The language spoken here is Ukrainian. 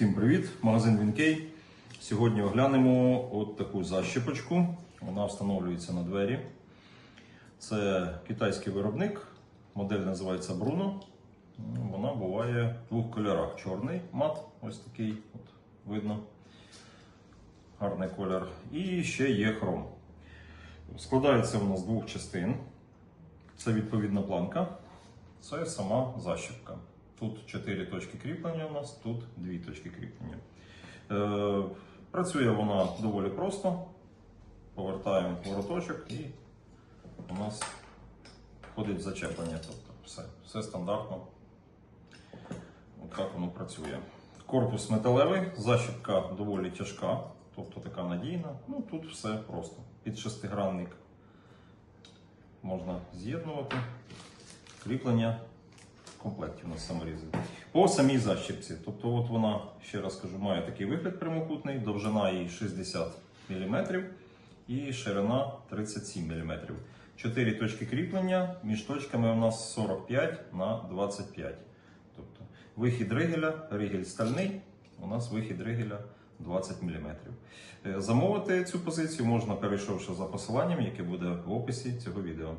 Всім привіт! Магазин Вінкей. Сьогодні оглянемо от таку защіпочку. Вона встановлюється на двері. Це китайський виробник. Модель називається Bruno. Вона буває в двох кольорах: чорний мат, ось такий, от, видно. Гарний колір. І ще є хром. Складається вона з двох частин. Це відповідна планка. Це сама защіпка. Тут 4 точки кріплення у нас, тут 2 точки кріплення. Е, працює вона доволі просто. Повертаємо вороточок і у нас входить зачеплення. Тобто все, все стандартно. От так воно працює. Корпус металевий, защіпка доволі тяжка, тобто така надійна. Ну тут все просто. Під шестигранник можна з'єднувати. Кріплення комплекті у нас саморізи. По самій защіпці. Тобто, от вона, ще раз кажу, має такий вигляд прямокутний, довжина її 60 мм і ширина 37 мм. Чотири точки кріплення, між точками у нас 45 на 25. Тобто вихід ригеля, ригель стальний, у нас вихід ригеля 20 мм. Замовити цю позицію можна перейшовши за посиланням, яке буде в описі цього відео.